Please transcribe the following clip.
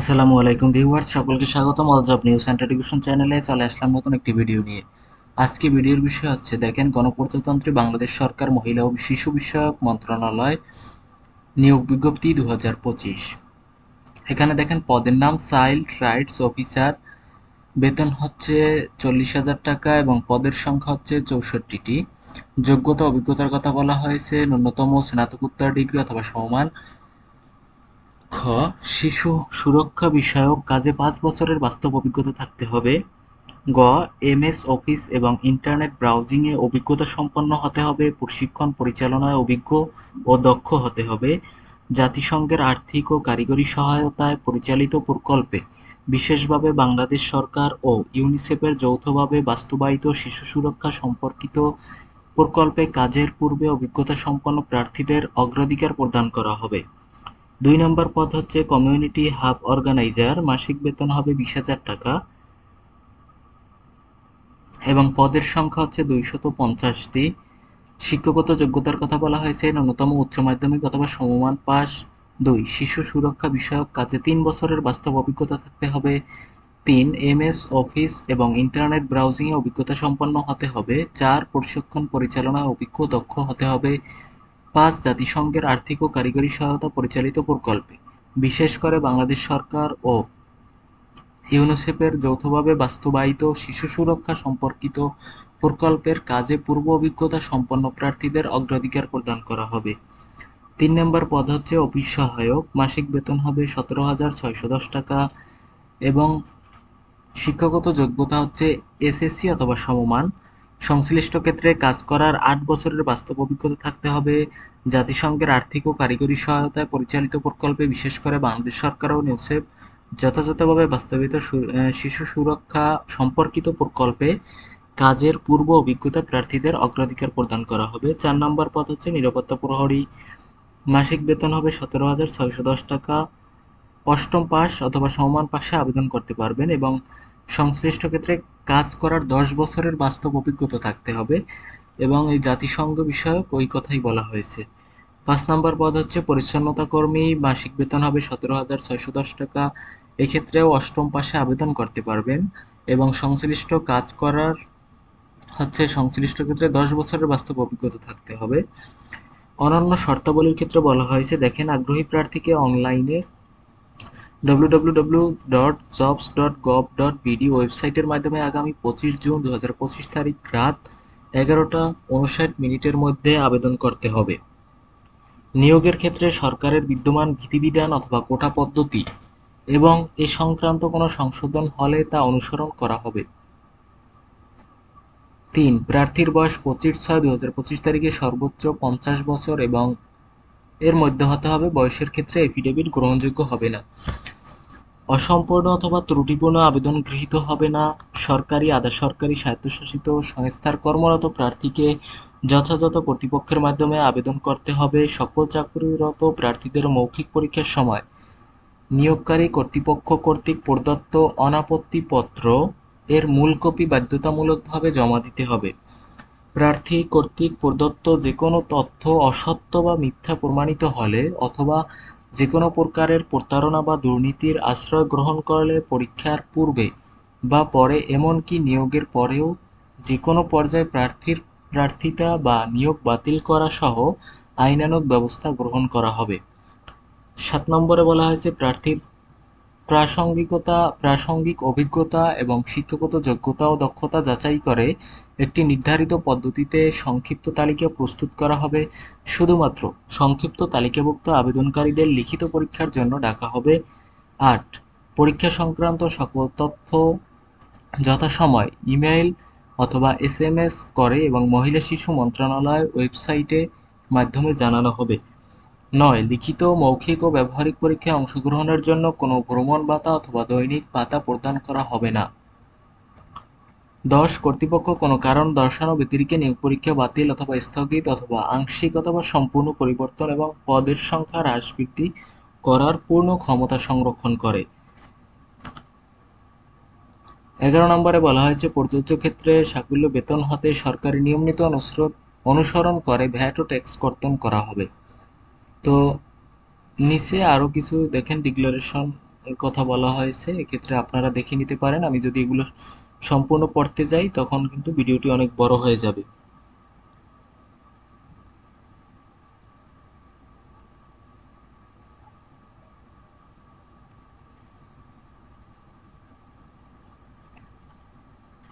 আসসালামু আলাইকুম ভিউয়ার্স, সকলকে স্বাগতম all job news and education চ্যানেলে চলে আসলাম নতুন একটি ভিডিও নিয়ে। আজকে ভিডিওর বিষয় হচ্ছে, দেখেন, গণপ্রজাতন্ত্রী বাংলাদেশ সরকার মহিলা ও শিশু বিষয়ক মন্ত্রণালয় নিয়োগ বিজ্ঞপ্তি দুই হাজার পঁচিশ। এখানে দেখেন, পদের নাম চাইল্ড রাইটস অফিসার বেতন হচ্ছে চল্লিশ হাজার টাকা এবং পদের সংখ্যা হচ্ছে চৌষট্টিটি। যোগ্যতা অভিজ্ঞতার কথা বলা হয়েছে, ন্যূনতম স্নাতকোত্তর ডিগ্রি অথবা সমমান খ শিশু সুরক্ষা বিষয়ক কাজে পাঁচ বছরের বাস্তব অভিজ্ঞতা থাকতে হবে। গ, এমএস অফিস এবং ইন্টারনেট ব্রাউজিংয়ে অভিজ্ঞতা সম্পন্ন হতে হবে, প্রশিক্ষণ পরিচালনায় অভিজ্ঞ ও দক্ষ হতে হবে, জাতিসংঘের আর্থিক ও কারিগরি সহায়তায় পরিচালিত প্রকল্পে। বিশেষভাবে বাংলাদেশ সরকার ও ইউনিসেফের যৌথভাবে বাস্তবায়িত শিশু সুরক্ষা সম্পর্কিত প্রকল্পে কাজের পূর্বে অভিজ্ঞতা সম্পন্ন প্রার্থীদের অগ্রাধিকার প্রদান করা হবে। দুই নম্বর পদ হচ্ছে কমিউনিটি হাব অর্গানাইজার মাসিক বেতন হবে বিশ হাজার টাকা। এবং পদের সংখ্যা হচ্ছে দুইশত পঞ্চাশটি। শিক্ষাগত যোগ্যতার কথা বলা হয়েছে, ন্যূনতম উচ্চ মাধ্যমিক অথবা সমমান পাস দুই, শিশু সুরক্ষা বিষয়ক কাজে তিন বছরের বাস্তব অভিজ্ঞতা থাকতে হবে। তিন, এমএস, অফিস এবং ইন্টারনেট ব্রাউজিংয়ে অভিজ্ঞতা সম্পন্ন হতে হবে। চার, প্রশিক্ষণ পরিচালনায় অভিজ্ঞ দক্ষ হতে হবে। পাঁচ জাতিসংঘের আর্থিক ও কারিগরি সহায়তা পরিচালিত প্রকল্পে, বিশেষ করে বাংলাদেশ সরকার ও ইউনিসেফের যৌথভাবে বাস্তবায়িত শিশু সুরক্ষা সম্পর্কিত প্রকল্পের কাজে পূর্ব অভিজ্ঞতা সম্পন্ন প্রার্থীদের অগ্রাধিকার প্রদান করা হবে। তিন নম্বর পদ হচ্ছে অফিস সহায়ক। মাসিক বেতন হবে সতেরো হাজার ছয়শো দশ টাকা এবং শিক্ষাগত যোগ্যতা হচ্ছে এসএসসি অথবা সমমান। সংশ্লিষ্ট ক্ষেত্রে কাজ করার আট বছরের বাস্তব অভিজ্ঞতা থাকতে হবে। জাতিসংঘের আর্থিক ও কারিগরি সহায়তায় পরিচালিত প্রকল্পে বিশেষ করে বাংলাদেশ সরকার ও নিউসেফ যথাযথভাবে বাস্তবিত শিশু সুরক্ষা সম্পর্কিত প্রকল্পে কাজের পূর্ব অভিজ্ঞতা প্রার্থীদের অগ্রাধিকার প্রদান করা হবে। চার নম্বর পদ হচ্ছে নিরাপত্তা প্রহরী। মাসিক বেতন হবে সতেরো হাজার ছয়শো দশ টাকা। অষ্টম পাস অথবা সমমান পাশে আবেদন করতে পারবেন এবং সংশ্লিষ্ট ক্ষেত্রে কাজ করার দশ বছরের বাস্তব অভিজ্ঞতা থাকতে হবে এবং এই জাতিসংঘ বিষয়ক ওই কথাই বলা হয়েছে। পাঁচ নম্বর পদ হচ্ছে পরিচ্ছন্নতা কর্মী, মাসিক বেতন হবে সতেরো হাজার ছয়শো দশ টাকা। এক্ষেত্রেও অষ্টম পাশে আবেদন করতে পারবেন এবং সংশ্লিষ্ট কাজ করার হচ্ছে সংশ্লিষ্ট ক্ষেত্রে দশ বছরের বাস্তব অভিজ্ঞতা থাকতে হবে। অনন্য শর্তাবলীর ক্ষেত্রে বলা হয়েছে, দেখেন, আগ্রহী প্রার্থীকে অনলাইনে www.jobs.gov.bd ওয়েবসাইটের মাধ্যমে আগামী পঁচিশ জুন দুহাজার পঁচিশ তারিখ রাত এগারোটা উনষাট মিনিটের মধ্যে আবেদন করতে হবে। নিয়োগের ক্ষেত্রে সরকারের বিদ্যমান বিধিবিধান অথবা কোটা পদ্ধতি এবং এ সংক্রান্ত কোনো সংশোধন হলে তা অনুসরণ করা হবে। তিন, প্রার্থীর বয়স পঁচিশ ছয় দু তারিখে সর্বোচ্চ পঞ্চাশ বছর এবং এর মধ্যে হতে হবে বয়সের ক্ষেত্রে এফিডেভিট গ্রহণযোগ্য হবে না। অসম্পূর্ণ অথবা ত্রুটিপূর্ণ আবেদন গৃহীত হবে না। সরকারি আধা সরকারি স্বায়ত্তশাসিত সংস্থার কর্মরত প্রার্থীকে যথাযথ কর্তৃপক্ষের মাধ্যমে আবেদন করতে হবে সকল চাকরিরত প্রার্থীদের মৌখিক পরীক্ষার সময়। নিয়োগকারী কর্তৃপক্ষ কর্তৃক প্রদত্ত অনাপত্তিপত্র এর মূল কপি বাধ্যতামূলকভাবে জমা দিতে হবে। প্রার্থী কর্তৃক প্রদত্ত যে কোনো তথ্য অসত্য বা মিথ্যা প্রমাণিত হলে অথবা যে কোনো প্রকারের প্রতারণা বা দুর্নীতির আশ্রয় গ্রহণ করলে পরীক্ষার পূর্বে বা পরে এমনকি নিয়োগের পরেও যে কোনো পর্যায়ে প্রার্থীর প্রার্থিতা বা নিয়োগ বাতিল করা সহ আইনানুগ ব্যবস্থা গ্রহণ করা হবে। সাত নম্বরে বলা হয়েছে, প্রার্থীর প্রাসঙ্গিকতা, প্রাসঙ্গিক অভিজ্ঞতা এবং শিক্ষাগত যোগ্যতা ও দক্ষতা যাচাই করে একটি নির্ধারিত পদ্ধতিতে সংক্ষিপ্ত তালিকা প্রস্তুত করা হবে। শুধুমাত্র সংক্ষিপ্ত তালিকাভুক্ত আবেদনকারীদের লিখিত পরীক্ষার জন্য ডাকা হবে। আট, পরীক্ষা সংক্রান্ত সকল তথ্য যথাসময় ইমেইল অথবা এস করে এবং মহিলা শিশু মন্ত্রণালয় ওয়েবসাইটে মাধ্যমে জানানো হবে। নয়, লিখিত, মৌখিক ও ব্যবহারিক পরীক্ষায় অংশগ্রহণের জন্য কোনো ভ্রমণ ভাতা অথবা দৈনিক ভাতা প্রদান করা হবে না। দশ, কর্তৃপক্ষ কোনো কারণ দর্শানো ব্যতিরিকে নিয়োগ পরীক্ষা বাতিল অথবা স্থগিত অথবা আংশিক অথবা সম্পূর্ণ পরিবর্তন এবং পদের সংখ্যা হ্রাস বৃদ্ধি করার পূর্ণ ক্ষমতা সংরক্ষণ করে। এগারো নম্বরে বলা হয়েছে, প্রযোজ্য ক্ষেত্রে সাকুল্য বেতন হতে সরকারি নিয়মিত অনুসরণ করে ভ্যাট ও ট্যাক্স কর্তন করা হবে। তো নিচে আরও কিছু দেখেন ডিক্লারেশন কথা বলা হয়েছে, এক্ষেত্রে আপনারা দেখে নিতে পারেন। আমি যদি এগুলো সম্পূর্ণ পড়তে যাই, তখন কিন্তু ভিডিওটি অনেক বড় হয়ে যাবে।